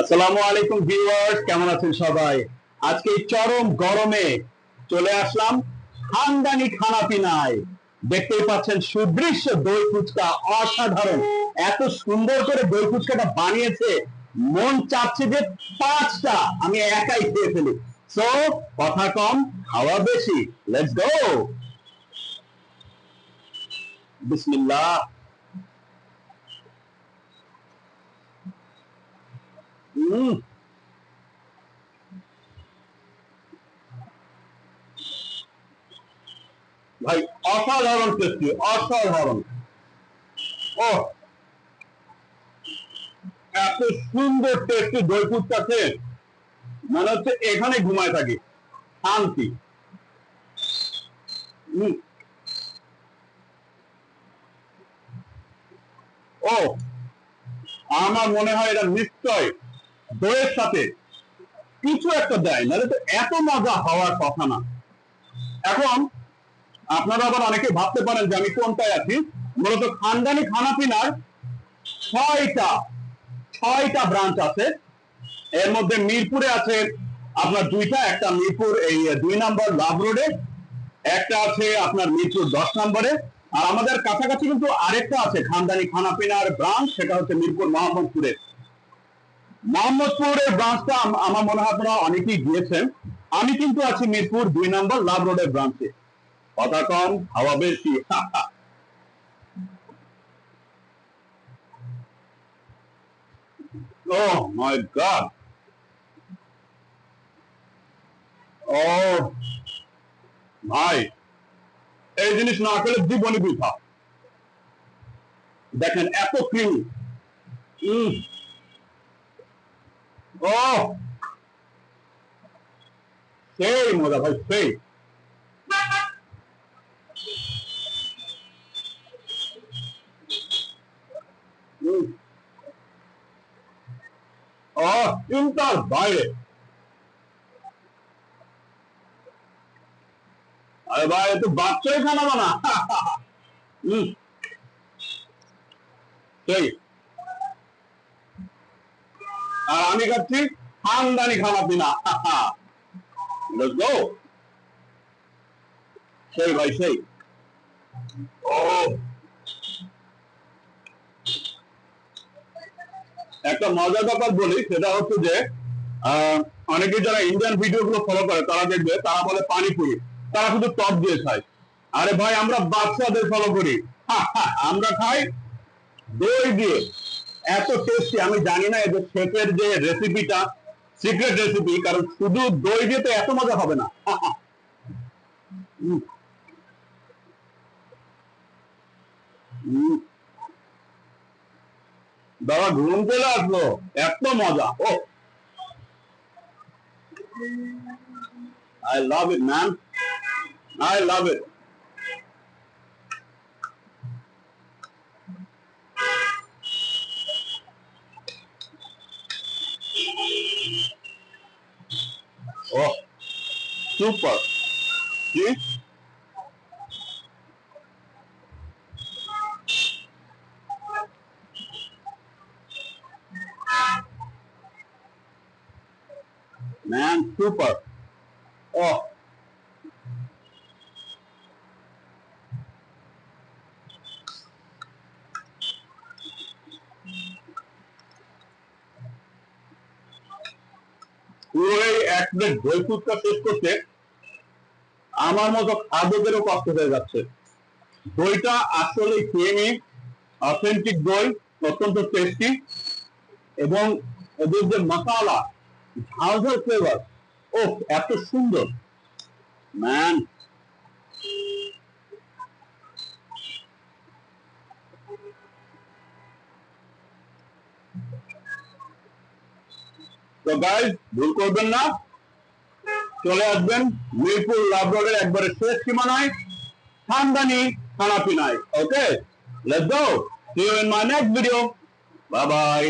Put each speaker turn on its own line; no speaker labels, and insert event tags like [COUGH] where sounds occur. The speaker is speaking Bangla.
আসসালামু আলাইকুম ভিউয়ার্স, কেমন আছেন সবাই? আজকে চরম গরমে চলে আসলাম খানদানি খানাপিনায়। দেখতেই পাচ্ছেন সুদৃশ্য দই ফুচকা, অসাধারণ। এত সুন্দর করে দই ফুচকাটা বানিয়েছে, মন চাচ্ছে যে পাঁচটা, আমি একাই খেয়ে ফেলি। সো কথা কম, খাওয়া বেশি লেটস গো বিসমিল্লাহ। হুম ভাই, অসাধারণ টেস্টি অসাধারণ। ও এত সুন্দর টেস্টি দই ফুচকাছে মনে হচ্ছে এখানে ঘুমায় থাকি। শান্তি। ও আমার মনে হয় এটা নিশ্চয়। দইয়ের সাথে কিছু একটা দেয়, নাহলে তো এত মজা হওয়ার কথা না। এখন আপনারা আবার অনেকে ভাবতে পারেন যে আমি কোনটায় আছি। মূলত খানদানি খানাপিনার ছয়টা ছয়টা ব্রাঞ্চ আছে। এর মধ্যে মিরপুরে আছে আপনার দুইটা, একটা মিরপুর এই দুই নম্বর লাভ রোডে, একটা আছে আপনার মিরপুর দশ নম্বরে। আর আমাদের কাছাকাছি কিন্তু আরেকটা আছে খানদানি খানাপিনার ব্রাঞ্চ, সেটা হচ্ছে মিরপুর মোহাম্মদপুরে। মোহাম্মদপুরের ব্রাঞ্চটা আম- আমার মনে হয় আপনারা অনেকেই গিয়েছেন। আমি কিন্তু আছি মিরপুর দুই নম্বর লাভ রোডের ব্রাঞ্চে কথা কম, হাওয়া বেশি। ও মাই গড ও ভাই এই জিনিস না খেলে জীবনে বৃথা। দেখেন, এত ক্রিমি ও! সেই মজা ভাই সেই। ও চিন্তার বাইরে। আরে ভাই তো বাচ্চাই খানা বানা। [LAUGHS] সেই আর আমি খাচ্ছি খানদানি খানা পিনা। go. সেই ভাই, সেই। একটা মজার ব্যাপার বলি, সেটা হচ্ছে যে অনেকে যারা ইন্ডিয়ান ভিডিও গুলো ফলো করে, তারা দেখবে, তারা বলে পানিপুরি। তারা শুধু টপ দিয়ে খায়। আরে ভাই, আমরা বাচ্চাদের ফলো করি। আমরা খাই দই দিয়ে। এত টেস্টি আমি জানি না এদের শেফের যে রেসিপিটা সিক্রেট রেসিপি কারণ শুধু দই দিয়ে তো এত মজা হবে না। উম। ঘুম চলে আসলো। এত মজা। ও। I love it man I love it Oh, super. See? Man, super. Oh. পুরো এক প্লেট দই ফুচকা শেষ করতে আমার মতো খাদ্যদেরও কষ্ট হয়ে যাচ্ছে। দইটা আসলে ক্রিমি অথেন্টিক দই অত্যন্ত টেস্টি এবং এদের যে মশালা ঝাল ঝাল ফ্লেভার ও এত সুন্দর। ম্যান তো গাইজ ভুল করবেন না। চলে আসবেন মিরপুর লাভ রোডের একবারে শেষ সীমানায়। খানদানি খানাপিনায় okay let's go see you in my next video bye bye